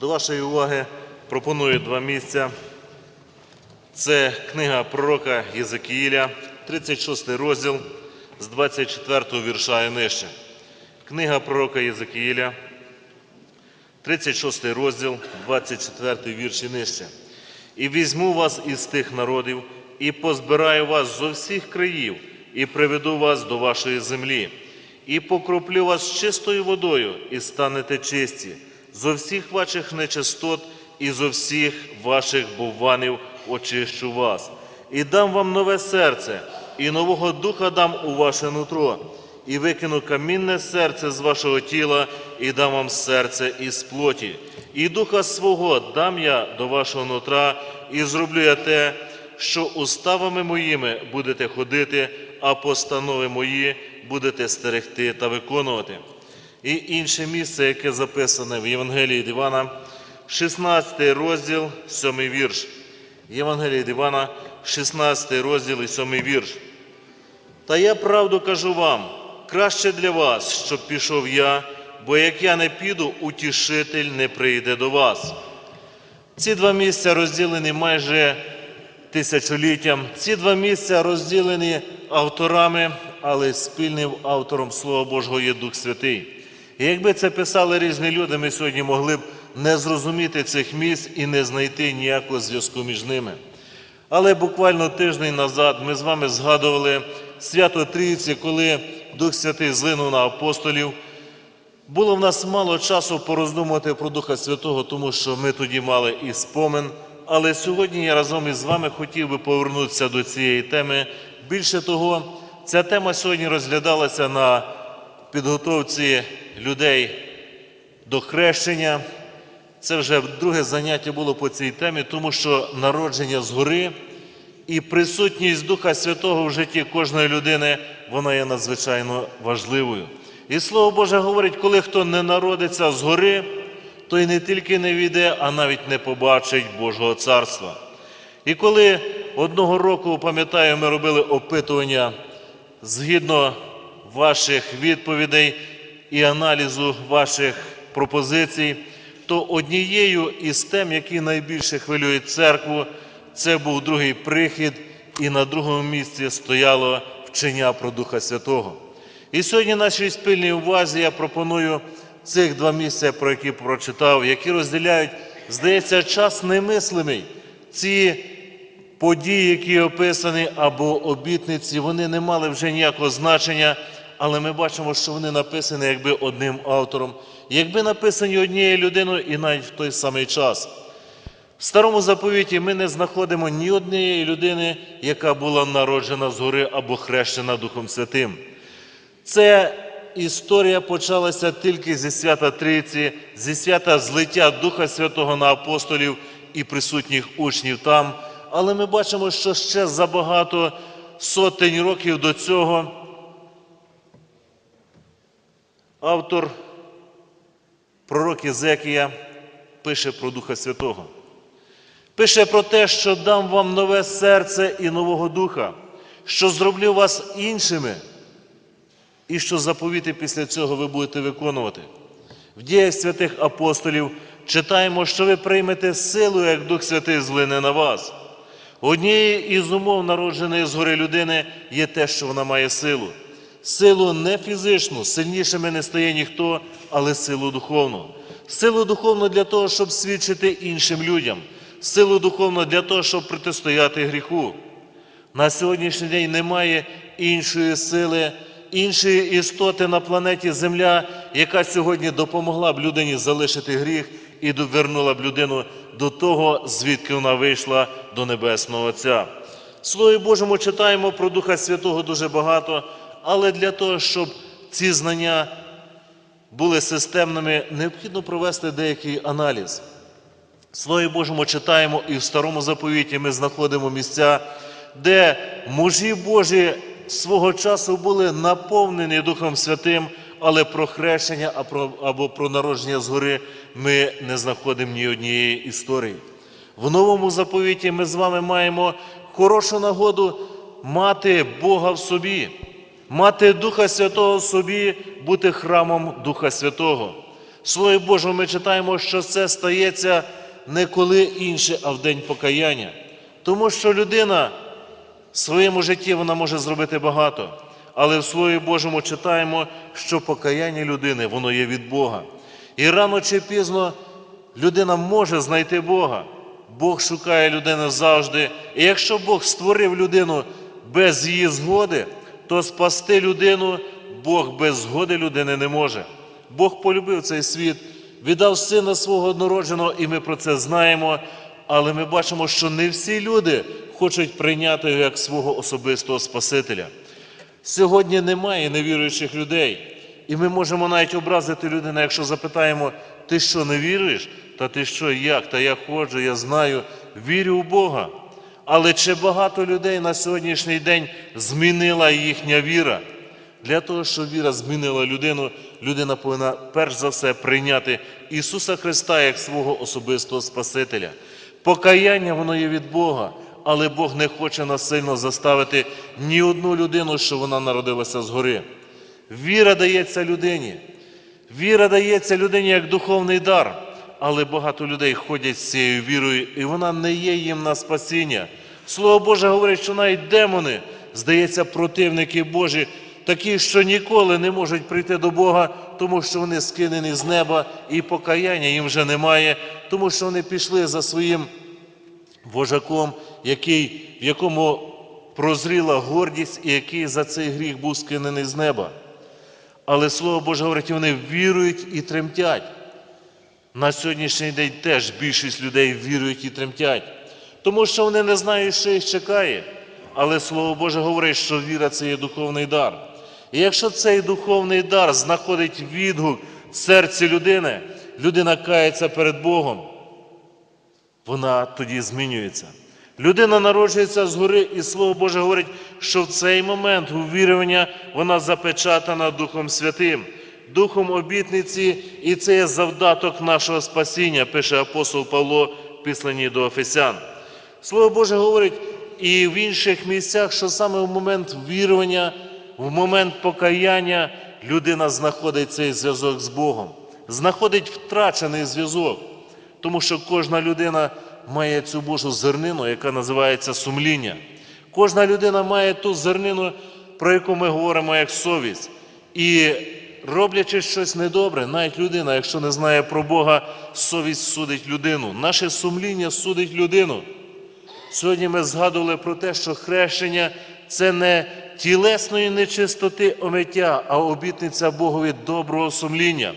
До вашої уваги пропоную два місця. Це книга пророка Єзекіїля, 36 розділ з 24 вірша і нижче. Книга пророка Єзекіїля, 36 розділ, 24 вірш і нижче. І візьму вас із тих народів, і позбираю вас зо всіх країв, і приведу вас до вашої землі, і покроплю вас чистою водою, і станете чисті, зо всіх ваших нечистот і зо всіх ваших буванів очищу вас, і дам вам нове серце, і нового духа дам у ваше нутро, і викину камінне серце з вашого тіла, і дам вам серце із плоті. І духа свого дам я до вашого нутра, і зроблю я те, що уставами моїми будете ходити, а постанови мої будете стерегти та виконувати. І інше місце, яке записане в Євангелії від Івана, 16 розділ, 7 вірш. Євангелії від Івана, 16 розділ і 7 вірш. Та я правду кажу вам, краще для вас, щоб пішов я, бо як я не піду, утішитель не прийде до вас. Ці два місця розділені майже тисячоліттям. Ці два місця розділені авторами, але спільним автором Слова Божого є Дух Святий. І якби це писали різні люди, ми сьогодні могли б не зрозуміти цих місць і не знайти ніякого зв'язку між ними. Але буквально тиждень назад ми з вами згадували свято Трійці, коли Дух Святий злинув на апостолів. Було в нас мало часу пороздумувати про Духа Святого, тому що ми тоді мали і спомин. Але сьогодні я разом із вами хотів би повернутися до цієї теми. Більше того, ця тема сьогодні розглядалася на підготовці людей до хрещення. Це вже друге заняття було по цій темі, тому що народження згори і присутність Духа Святого в житті кожної людини вона є надзвичайно важливою. І Слово Боже говорить, коли хто не народиться згори, той не тільки не війде, а навіть не побачить Божого царства. І коли одного року, пам'ятаю, ми робили опитування згідно ваших відповідей і аналізу ваших пропозицій, то однією із тем, які найбільше хвилюють церкву, це був другий прихід, і на другому місці стояло вчення про Духа Святого. І сьогодні нашій спільній увазі я пропоную цих два місця, про які прочитав, які розділяють, здається, час немислимий. Ці події, які описані, або обітниці, вони не мали вже ніякого значення, але ми бачимо, що вони написані якби одним автором, якби написані однією людиною і навіть в той самий час. В старому заповіті ми не знаходимо ні однієї людини, яка була народжена згори або хрещена Духом Святим. Це історія почалася тільки зі свята Трійці, зі свята злиття Духа Святого на апостолів і присутніх учнів там. Але ми бачимо, що ще за багато сотень років до цього автор пророк Єзекія пише про Духа Святого. Пише про те, що дам вам нове серце і нового духа, що зроблю вас іншими, і що заповіти після цього ви будете виконувати. В діях святих апостолів читаємо, що ви приймете силу, як Дух Святий злине на вас. Однією із умов народженої згори людини є те, що вона має силу. Силу не фізичну, сильнішими не стає ніхто, але силу духовну. Силу духовну для того, щоб свідчити іншим людям, силу духовну для того, щоб протистояти гріху. На сьогоднішній день немає іншої сили, іншої істоти на планеті Земля, яка сьогодні допомогла б людині залишити гріх і довернула б людину до того, звідки вона вийшла до Небесного Отця. Слові Божому читаємо про Духа Святого дуже багато, але для того, щоб ці знання були системними, необхідно провести деякий аналіз. Слові Божому читаємо і в Старому заповіті ми знаходимо місця, де мужі Божі свого часу були наповнені Духом Святим, але про хрещення або про народження згори ми не знаходимо ні однієї історії. В новому заповіті ми з вами маємо хорошу нагоду мати Бога в собі, мати Духа Святого в собі, бути храмом Духа Святого. В Слові Божому ми читаємо, що це стається не коли інше, а в день покаяння. Тому що людина в своєму житті вона може зробити багато. Але в Слові Божому читаємо, що покаяння людини воно є від Бога. І рано чи пізно людина може знайти Бога. Бог шукає людину завжди. І якщо Бог створив людину без її згоди, то спасти людину Бог без згоди людини не може. Бог полюбив цей світ, віддав сина свого однородженого, і ми про це знаємо. Але ми бачимо, що не всі люди хочуть прийняти його як свого особистого Спасителя. Сьогодні немає невіруючих людей. І ми можемо навіть образити людину, якщо запитаємо, ти що не віруєш? Та ти що, як? Та я ходжу, я знаю, вірю в Бога. Але чи багато людей на сьогоднішній день змінила їхня віра? Для того, щоб віра змінила людину, людина повинна перш за все прийняти Ісуса Христа як свого особистого Спасителя. Покаяння воно є від Бога, але Бог не хоче насильно заставити ні одну людину, що вона народилася згори. Віра дається людині. Віра дається людині як духовний дар, але багато людей ходять з цією вірою, і вона не є їм на спасіння. Слово Боже говорить, що навіть демони, здається, противники Божі, такі, що ніколи не можуть прийти до Бога, тому що вони скинені з неба, і покаяння їм вже немає, тому що вони пішли за своїм вожаком, який, в якому прозріла гордість, і який за цей гріх був скинений з неба. Але Слово Боже говорить, вони вірують і тремтять. На сьогоднішній день теж більшість людей вірують і тремтять, тому що вони не знають, що їх чекає. Але Слово Боже говорить, що віра це є духовний дар. І якщо цей духовний дар знаходить відгук в серці людини, людина кається перед Богом, вона тоді змінюється. Людина народжується згори, і Слово Боже говорить, що в цей момент увірювання вона запечатана Духом Святим, Духом обітниці, і це є завдаток нашого спасіння, пише апостол Павло в післанні до Офесян. Слово Боже говорить і в інших місцях, що саме в момент вірування, в момент покаяння людина знаходить цей зв'язок з Богом, знаходить втрачений зв'язок. Тому що кожна людина має цю Божу зернину, яка називається сумління. Кожна людина має ту зернину, про яку ми говоримо як совість. І роблячи щось недобре, навіть людина, якщо не знає про Бога, совість судить людину. Наше сумління судить людину. Сьогодні ми згадували про те, що хрещення це не тілесної нечистоти омиття, а обітниця Богові доброго сумління.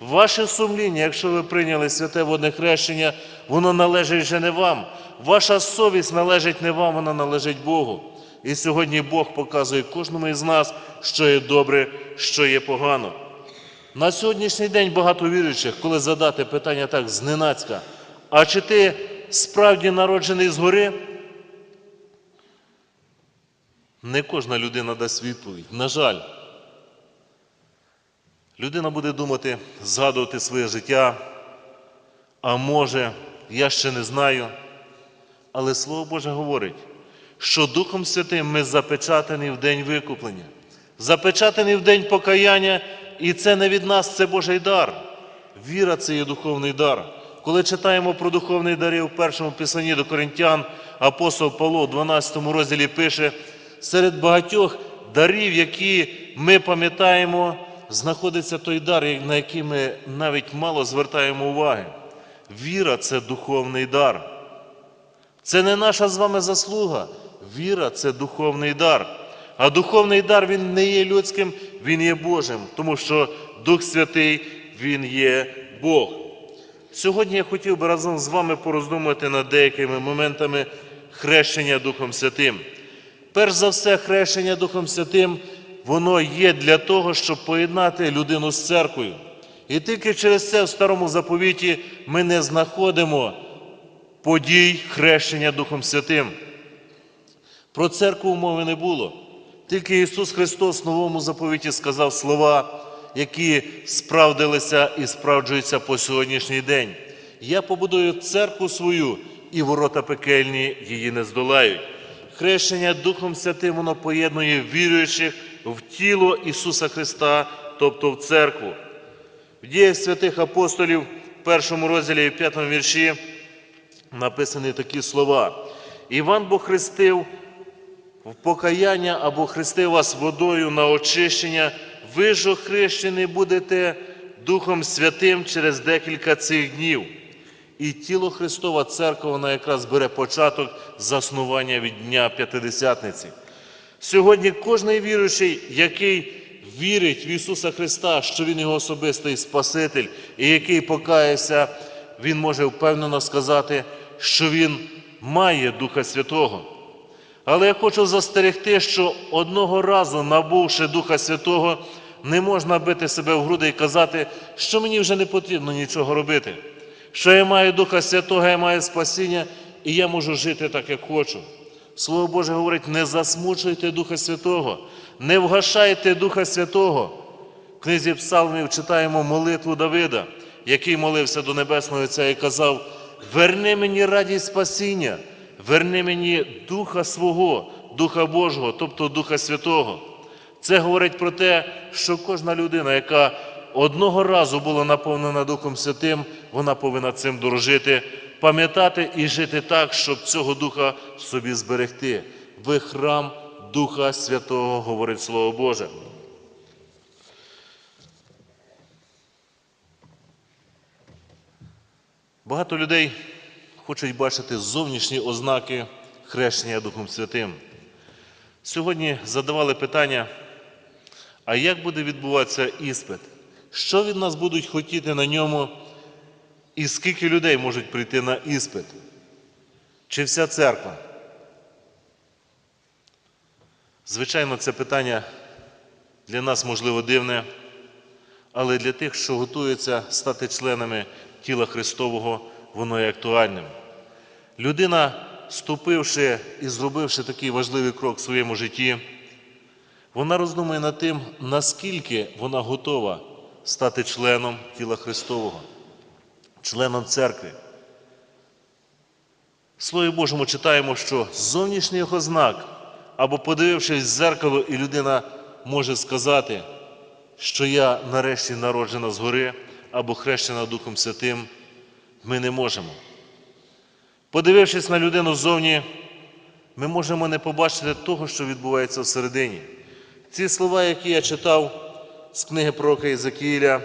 Ваше сумління, якщо ви прийняли святе водне хрещення, воно належить вже не вам. Ваша совість належить не вам, вона належить Богу. І сьогодні Бог показує кожному із нас, що є добре, що є погано. На сьогоднішній день багато віруючих, коли задати питання так зненацька, а чи ти справді народжений згори? Не кожна людина дасть відповідь. На жаль, людина буде думати, згадувати своє життя, а може, я ще не знаю. Але Слово Боже говорить, що Духом Святим ми запечатані в день викуплення, запечатані в день покаяння, і це не від нас, це Божий дар. Віра це є духовний дар. Коли читаємо про духовний дари в першому писанні до Коринтян, апостол Павло в 12 розділі пише, серед багатьох дарів, які ми пам'ятаємо, знаходиться той дар, на який ми навіть мало звертаємо уваги. Віра це духовний дар. Це не наша з вами заслуга. Віра це духовний дар. А духовний дар він не є людським, він є Божим, тому що Дух Святий Він є Бог. Сьогодні я хотів би разом з вами пороздумати над деякими моментами хрещення Духом Святим. Перш за все, хрещення Духом Святим, воно є для того, щоб поєднати людину з церквою. І тільки через це в старому заповіті ми не знаходимо подій хрещення Духом Святим. Про церкву мови не було. Тільки Ісус Христос в новому заповіті сказав слова, які справдилися і справджуються по сьогоднішній день. Я побудую церкву свою, і ворота пекельні її не здолають. Хрещення Духом Святим воно поєднує віруючих в тіло Ісуса Христа, тобто в церкву. В діях святих апостолів, в першому розділі і п'ятому вірші, написані такі слова. Іван Бог хрестив в покаяння або хрестив вас водою на очищення, ви ж охрещені будете Духом Святим через декілька цих днів. І тіло Христова Церква, вона якраз бере початок заснування від Дня П'ятидесятниці. Сьогодні кожен віруючий, який вірить в Ісуса Христа, що Він його особистий Спаситель, і який покається, він може впевнено сказати, що він має Духа Святого. Але я хочу застерегти, що одного разу, набувши Духа Святого, не можна бити себе в груди і казати, що мені вже не потрібно нічого робити, що я маю Духа Святого, я маю спасіння, і я можу жити так, як хочу. Слово Боже говорить: не засмучуйте Духа Святого, не вгашайте Духа Святого. В книзі Псалмів читаємо молитву Давида, який молився до Небесного Отця і казав: Верни мені радість спасіння, верни мені Духа свого, Духа Божого, тобто Духа Святого. Це говорить про те, що кожна людина, яка одного разу була наповнена Духом Святим, вона повинна цим дорожити, пам'ятати і жити так, щоб цього Духа собі зберегти. Ви храм Духа Святого, говорить Слово Боже. Багато людей хочуть бачити зовнішні ознаки хрещення Духом Святим. Сьогодні задавали питання, а як буде відбуватися іспит? Що від нас будуть хотіти на ньому, і скільки людей можуть прийти на іспит? Чи вся церква? Звичайно, це питання для нас, можливо, дивне, але для тих, що готуються стати членами тіла Христового, воно є актуальним. Людина, ступивши і зробивши такий важливий крок в своєму житті, вона роздумує над тим, наскільки вона готова стати членом тіла Христового, членом церкви. В Слові Божому читаємо, що з зовнішніх ознак, або подивившись в зеркало, і людина може сказати, що я нарешті народжена згори або хрещена Духом Святим, ми не можемо. Подивившись на людину ззовні, ми можемо не побачити того, що відбувається всередині. Ці слова, які я читав з книги пророка Єзекіїля,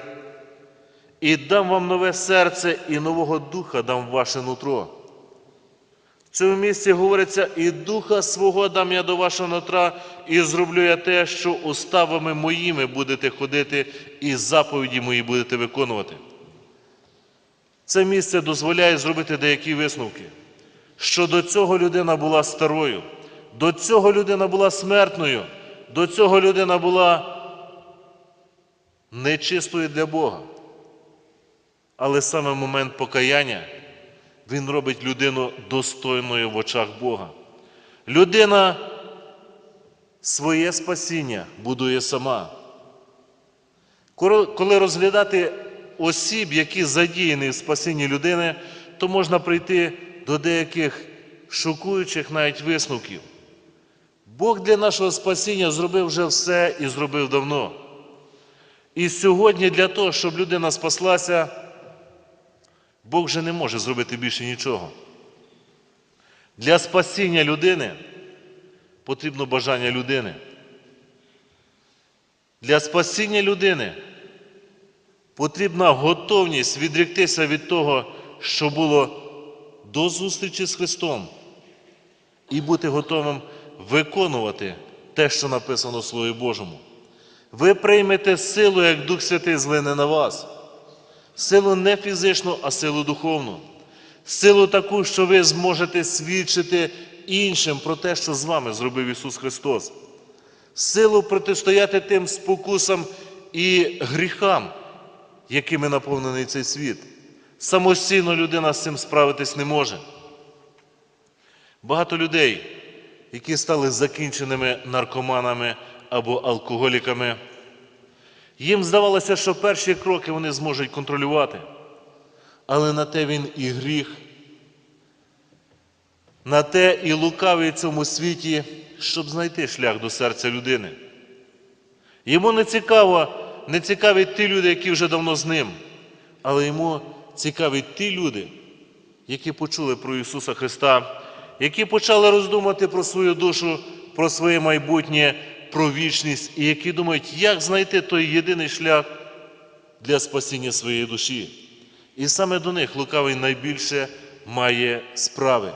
і дам вам нове серце, і нового духа дам ваше нутро. В цьому місці говориться, і духа свого дам я до вашого нутра, і зроблю я те, що уставами моїми будете ходити, і заповіді мої будете виконувати. Це місце дозволяє зробити деякі висновки, що до цього людина була старою, до цього людина була смертною, до цього людина була нечистою для Бога. Але саме момент покаяння він робить людину достойною в очах Бога. Людина своє спасіння будує сама. Коли розглядати осіб, які задіяні в спасінні людини, то можна прийти до деяких шокуючих навіть висновків. Бог для нашого спасіння зробив вже все і зробив давно. І сьогодні для того, щоб людина спаслася, Бог вже не може зробити більше нічого. Для спасіння людини потрібно бажання людини. Для спасіння людини потрібна готовність відріктися від того, що було до зустрічі з Христом, і бути готовим виконувати те, що написано в Слові Божому. Ви приймете силу, як Дух Святий злине на вас. Силу не фізичну, а силу духовну. Силу таку, що ви зможете свідчити іншим про те, що з вами зробив Ісус Христос. Силу протистояти тим спокусам і гріхам, якими наповнений цей світ. Самостійно людина з цим справитись не може. Багато людей, які стали закінченими наркоманами або алкоголіками, їм здавалося, що перші кроки вони зможуть контролювати. Але на те він і гріх, на те і лукавий в цьому світі, щоб знайти шлях до серця людини. Йому не цікаво не цікавить ті люди, які вже давно з ним, але йому цікавить ті люди, які почули про Ісуса Христа, які почали роздумати про свою душу, про своє майбутнє, про вічність, і які думають, як знайти той єдиний шлях для спасіння своєї душі. І саме до них лукавий найбільше має справи.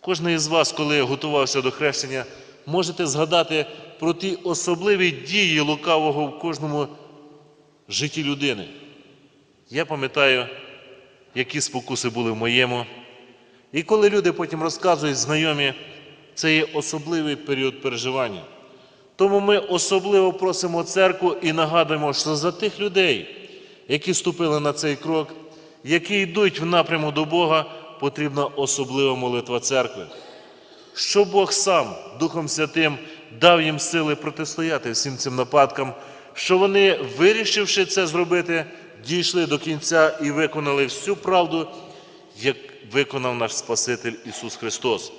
Кожен із вас, коли готувався до хрещення, можете згадати про ті особливі дії лукавого в кожному житті людини. Я пам'ятаю, які спокуси були в моєму. І коли люди потім розказують знайомі, це є особливий період переживання. Тому ми особливо просимо церкву і нагадуємо, що за тих людей, які ступили на цей крок, які йдуть в напряму до Бога, потрібна особлива молитва церкви. Що Бог сам Духом Святим дав їм сили протистояти всім цим нападкам, що вони, вирішивши це зробити, дійшли до кінця і виконали всю правду, як виконав наш Спаситель Ісус Христос.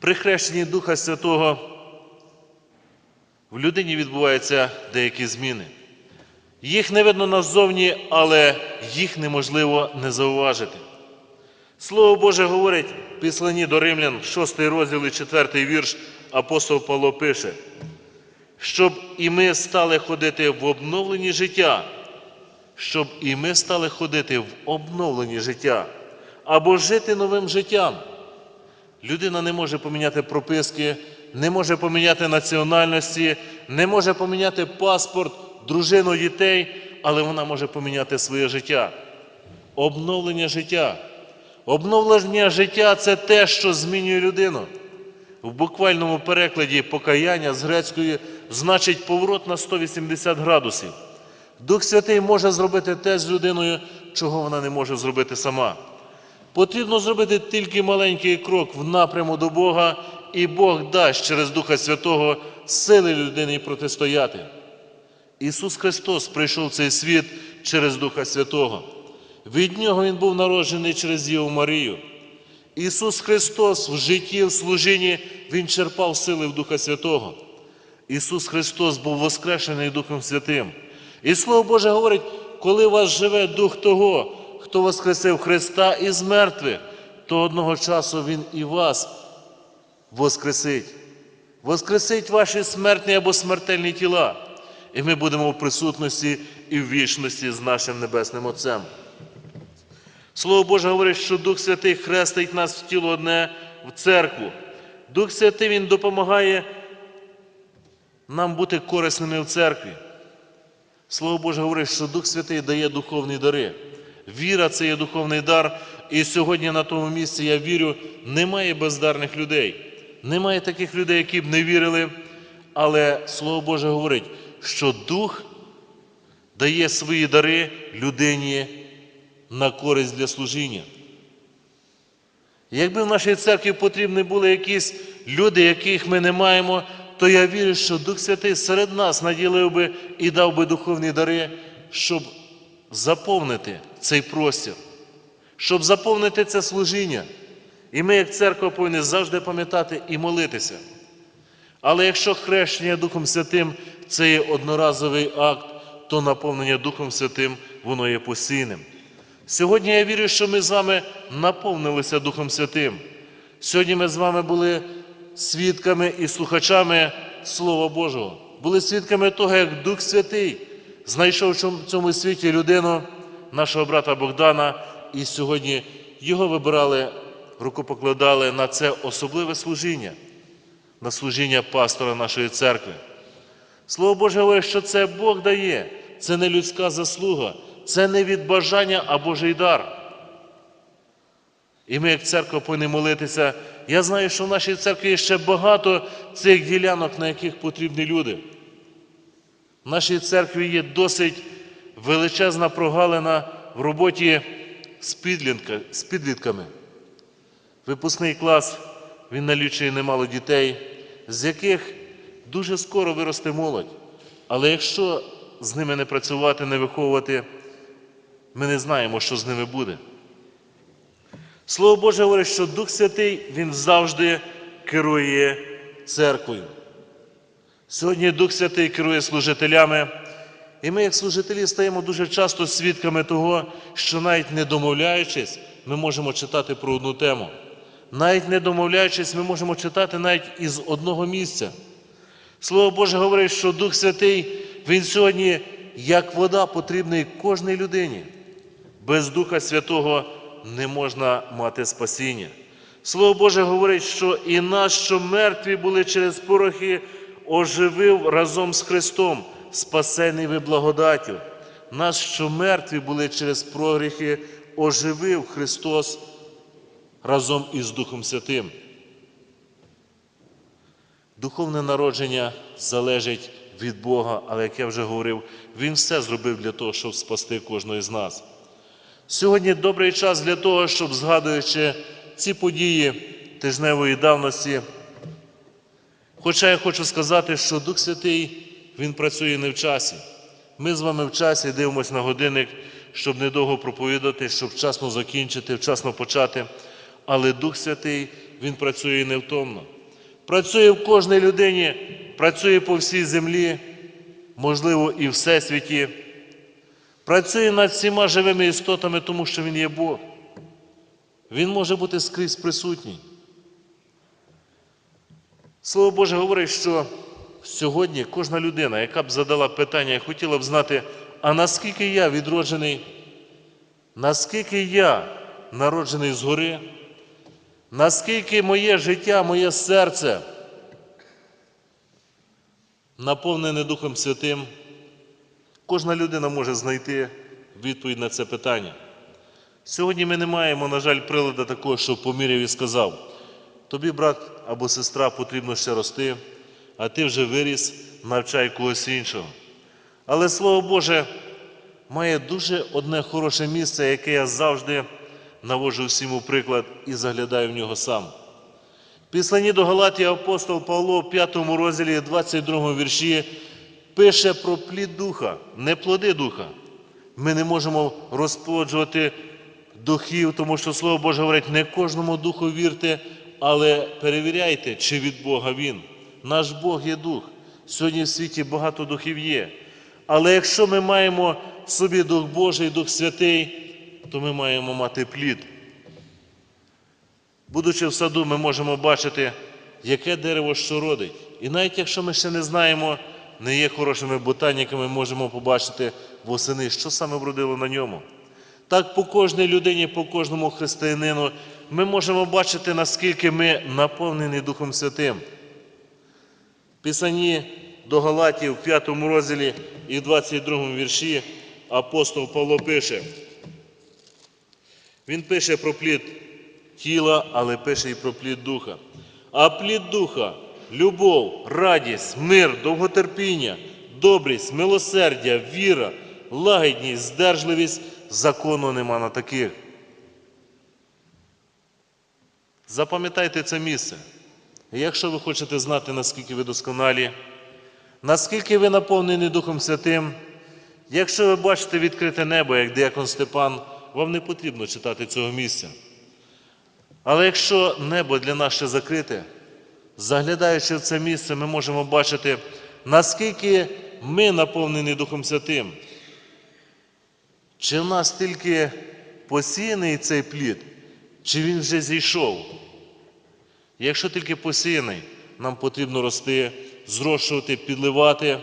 При хрещенні Духа Святого в людині відбуваються деякі зміни. Їх не видно назовні, але їх неможливо не зауважити. Слово Боже говорить в післанні до Римлян, 6 розділ і 4 вірш, апостол Павло пише, щоб і ми стали ходити в обновленні життя, щоб і ми стали ходити в обновленні життя або жити новим життям. Людина не може поміняти прописки, не може поміняти національності, не може поміняти паспорт, дружину, дітей, але вона може поміняти своє життя. Обновлення життя. Обновлення життя це те, що змінює людину. В буквальному перекладі покаяння з грецької значить поворот на 180 градусів. Дух Святий може зробити те з людиною, чого вона не може зробити сама. Потрібно зробити тільки маленький крок в напряму до Бога, і Бог дасть через Духа Святого сили людині протистояти. Ісус Христос прийшов в цей світ через Духа Святого. Від Нього Він був народжений через Діву Марію. Ісус Христос в житті, в служінні, Він черпав сили в Духа Святого. Ісус Христос був воскрешений Духом Святим. І Слово Боже говорить, коли вас живе Дух того, хто воскресив Христа із мертвих, то одного часу Він і вас воскресить. Воскресить ваші смертні або смертельні тіла. І ми будемо в присутності і в вічності з нашим Небесним Отцем. Слово Боже говорить, що Дух Святий хрестить нас в тіло одне в церкву. Дух Святий Він допомагає нам бути корисними в церкві. Слово Боже говорить, що Дух Святий дає духовні дари. Віра це є духовний дар. І сьогодні на тому місці я вірю, немає бездарних людей. Немає таких людей, які б не вірили. Але Слово Боже говорить, що Дух дає свої дари людині на користь для служіння. Якби в нашій церкві потрібні були якісь люди, яких ми не маємо, то я вірю, що Дух Святий серед нас наділив би і дав би духовні дари, щоб заповнити цей простір, щоб заповнити це служіння. І ми, як церква, повинні завжди пам'ятати і молитися. Але якщо хрещення Духом Святим це є одноразовий акт, то наповнення Духом Святим воно є постійним. Сьогодні я вірю, що ми з вами наповнилися Духом Святим. Сьогодні ми з вами були свідками і слухачами Слова Божого. Були свідками того, як Дух Святий знайшов в цьому світі людину, нашого брата Богдана, і сьогодні його вибирали, рукопокладали на це особливе служіння, на служіння пастора нашої церкви. Слово Боже говорить, що це Бог дає, це не людська заслуга, це не від бажання, а Божий дар. І ми, як церква, повинні молитися. Я знаю, що в нашій церкві є ще багато цих ділянок, на яких потрібні люди. В нашій церкві є досить величезна прогалина в роботі з, підлітками. Випускний клас, він налічує немало дітей, з яких дуже скоро виросте молодь. Але якщо з ними не працювати, не виховувати, ми не знаємо, що з ними буде. Слово Боже говорить, що Дух Святий Він завжди керує церквою. Сьогодні Дух Святий керує служителями, і ми, як служителі, стаємо дуже часто свідками того, що навіть не домовляючись, ми можемо читати про одну тему. Навіть не домовляючись, ми можемо читати навіть із одного місця. Слово Боже говорить, що Дух Святий, Він сьогодні, як вода, потрібний кожній людині. Без Духа Святого не можна мати спасіння. Слово Боже говорить, що і нас, що мертві були через порохи, оживив разом з Христом, спасений ви благодаттю. Нас, що мертві були через прогріхи, оживив Христос разом із Духом Святим. Духовне народження залежить від Бога, але як я вже говорив, Він все зробив для того, щоб спасти кожного з нас. Сьогодні добрий час для того, щоб, згадуючи ці події тижневої давності, хоча я хочу сказати, що Дух Святий Він працює не в часі. Ми з вами в часі дивимося на годинник, щоб недовго проповідати, щоб вчасно закінчити, вчасно почати. Але Дух Святий Він працює невтомно. Працює в кожній людині, працює по всій землі, можливо, і в всесвіті. Працює над всіма живими істотами, тому що Він є Бог. Він може бути скрізь присутній. Слово Боже говорить, що сьогодні кожна людина, яка б задала питання і хотіла б знати, а наскільки я відроджений, наскільки я народжений згори, наскільки моє життя, моє серце наповнене Духом Святим, кожна людина може знайти відповідь на це питання. Сьогодні ми не маємо, на жаль, приладу такого, що поміряв і сказав, тобі, брат або сестра, потрібно ще рости, а ти вже виріс, навчай когось іншого. Але Слово Боже має дуже одне хороше місце, яке я завжди наводжу всім у приклад і заглядаю в нього сам. Післанні до Галатії апостол Павло в 5 розділі 22 вірші пише про плід духа, не плоди духа. Ми не можемо розплоджувати духів, тому що Слово Боже говорить, не кожному духу вірте, але перевіряйте, чи від Бога він. Наш Бог є дух. Сьогодні в світі багато духів є. Але якщо ми маємо в собі Дух Божий, Дух Святий, то ми маємо мати плід. Будучи в саду, ми можемо бачити, яке дерево що родить. І навіть якщо ми ще не знаємо, не є хорошими ботаніками, можемо побачити восени, що саме вродило на ньому. Так по кожній людині, по кожному християнину ми можемо бачити, наскільки ми наповнені Духом Святим. В Писанні до Галатів, в 5 розділі і в 22 вірші апостол Павло пише. Він пише про плід тіла, але пише і про плід духа. А плід духа любов, радість, мир, довготерпіння, добрість, милосердя, віра, лагідність, здержливість, закону нема на таких. Запам'ятайте це місце. Якщо ви хочете знати, наскільки ви досконалі, наскільки ви наповнені Духом Святим, якщо ви бачите відкрите небо, як діакон Степан, вам не потрібно читати цього місця. Але якщо небо для нас ще закрите, заглядаючи в це місце, ми можемо бачити, наскільки ми наповнені Духом Святим. Чи в нас тільки посіяний цей плід, чи він вже зійшов? Якщо тільки посіяний, нам потрібно рости, зрощувати, підливати.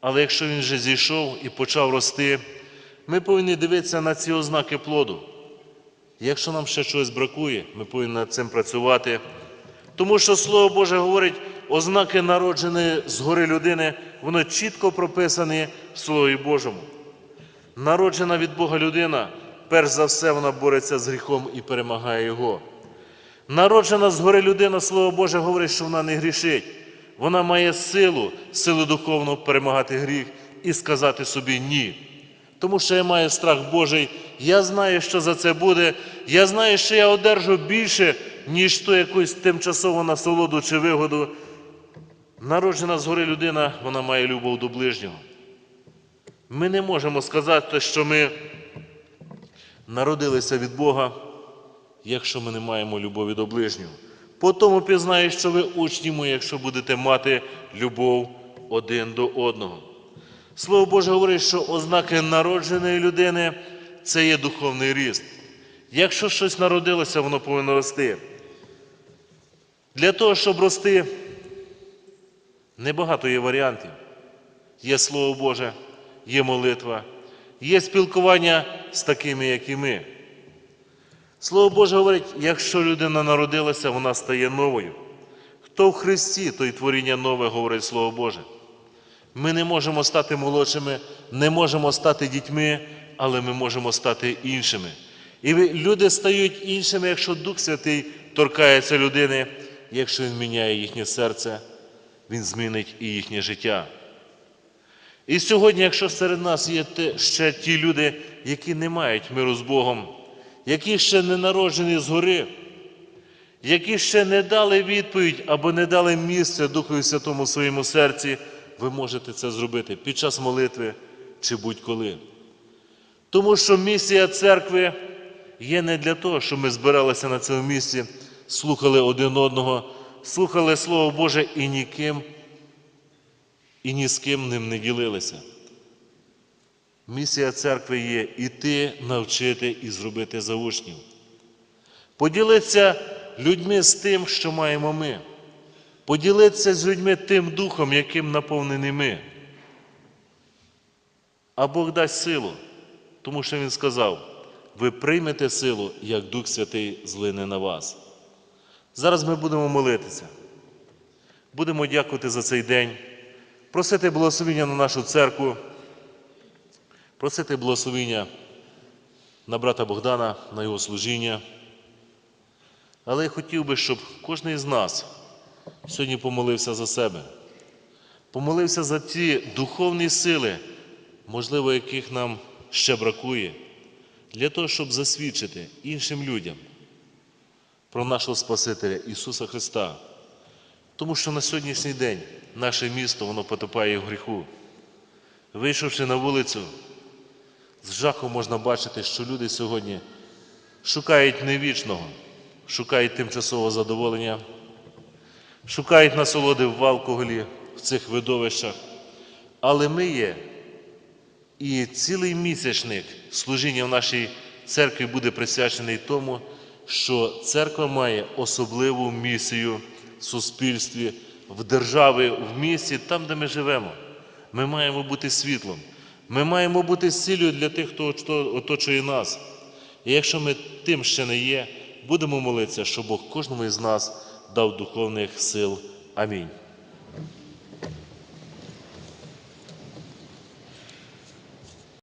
Але якщо він вже зійшов і почав рости, ми повинні дивитися на ці ознаки плоду. Якщо нам ще щось бракує, ми повинні над цим працювати. Тому що Слово Боже говорить, ознаки народженої згори людини, воно чітко прописані в Слові Божому. Народжена від Бога людина, перш за все, вона бореться з гріхом і перемагає його. Народжена згори людина, Слово Боже говорить, що вона не грішить. Вона має силу, силу духовну перемагати гріх і сказати собі ні. Тому що я маю страх Божий, я знаю, що за це буде. Я знаю, що я одержу більше, ніж ту якусь тимчасову насолоду чи вигоду. Народжена згори людина, вона має любов до ближнього. Ми не можемо сказати, що ми народилися від Бога, якщо ми не маємо любові до ближнього. По тому пізнаю, що ви учні мої, якщо будете мати любов один до одного. Слово Боже говорить, що ознаки народженої людини це є духовний ріст. Якщо щось народилося, воно повинно рости. Для того, щоб рости, небагато є варіантів. Є Слово Боже, є молитва, є спілкування з такими, як і ми. Слово Боже говорить, якщо людина народилася, вона стає новою. Хто в Христі, той творіння нове, говорить Слово Боже. Ми не можемо стати молодшими, не можемо стати дітьми, але ми можемо стати іншими. І люди стають іншими, якщо Дух Святий торкається людини, якщо Він міняє їхнє серце, Він змінить і їхнє життя. І сьогодні, якщо серед нас є ще ті люди, які не мають миру з Богом, які ще не народжені згори, які ще не дали відповідь або не дали місце Духу Святому в своєму серці, ви можете це зробити під час молитви чи будь-коли. Тому що місія церкви є не для того, щоб ми збиралися на цьому місці, слухали один одного, слухали Слово Боже і ніким, і ні з ким ним не ділилися. Місія церкви є іти, навчити і зробити за учнів. Поділитися людьми з тим, що маємо ми. Поділитися з людьми тим духом, яким наповнені ми. А Бог дасть силу, тому що Він сказав: ви приймете силу, як Дух Святий злине на вас. Зараз ми будемо молитися. Будемо дякувати за цей день, просити благословення на нашу церкву, просити благословення на брата Богдана, на його служіння. Але я хотів би, щоб кожен із нас сьогодні помолився за себе, помолився за ті духовні сили, можливо, яких нам ще бракує, для того, щоб засвідчити іншим людям про нашого Спасителя Ісуса Христа. Тому що на сьогоднішній день наше місто воно потопає в гріху. Вийшовши на вулицю, з жахом можна бачити, що люди сьогодні шукають невічного, шукають тимчасового задоволення, шукають насолоди в алкоголі, в цих видовищах. Але ми є, і цілий місячник служіння в нашій церкві буде присвячений тому, що церква має особливу місію в суспільстві, в державі, в місті, там, де ми живемо. Ми маємо бути світлом. Ми маємо бути силою для тих, хто оточує нас. І якщо ми тим ще не є, будемо молитися, щоб Бог кожному із нас дав духовних сил. Амінь.